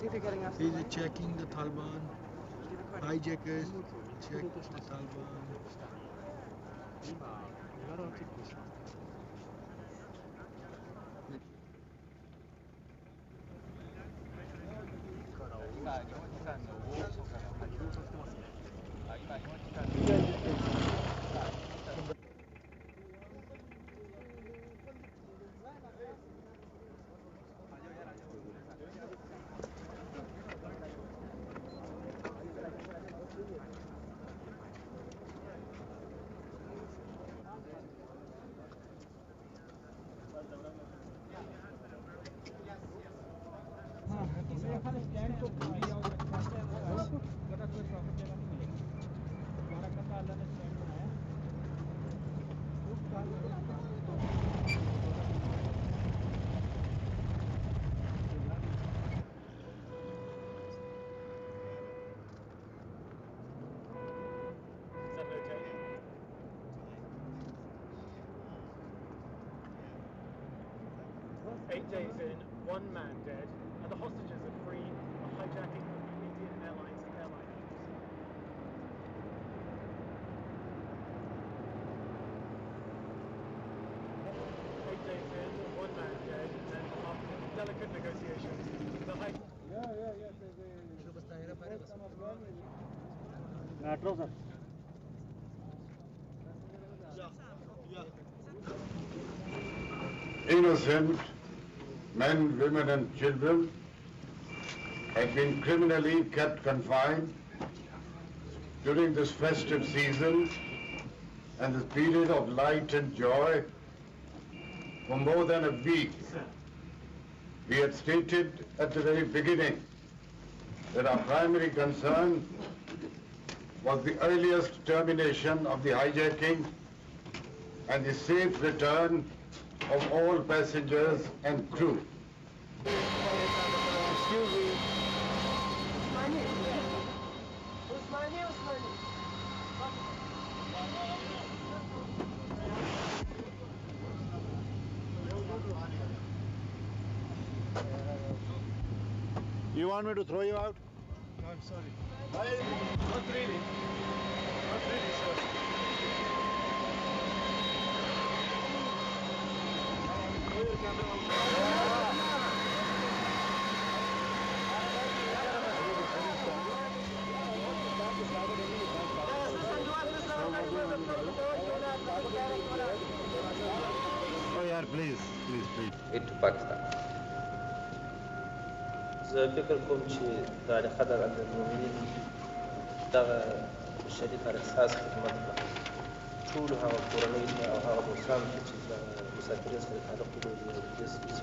He's checking the Taliban. Hijackers check the Taliban. Eight days in, one man dead, and the hostages are free for hijacking Indian Airlines airline. Eight days in, one man dead, and after delicate negotiations, the high Metro, sir. innocent men, women and children have been criminally kept confined during this festive season and this period of light and joy for more than a week. We had stated at the very beginning that our primary concern was the earliest termination of the hijacking and the safe return of all passengers and crew. You want me to throw you out? No, I'm sorry. Not really. Not really, sir. Oh, yeah, please, please, please. into Pakistan. زه فکر کوم چې د علی قدر عبدالمؤمنین دغه شریف هر احساس خدمت کړه. ټول هغه کورنۍ ته او هغه دوستان ته چې د مسافرۍ سره تعلق لري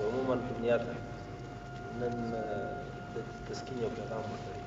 عموما دنیا ته نن د تسکین یو پیغام ورکوي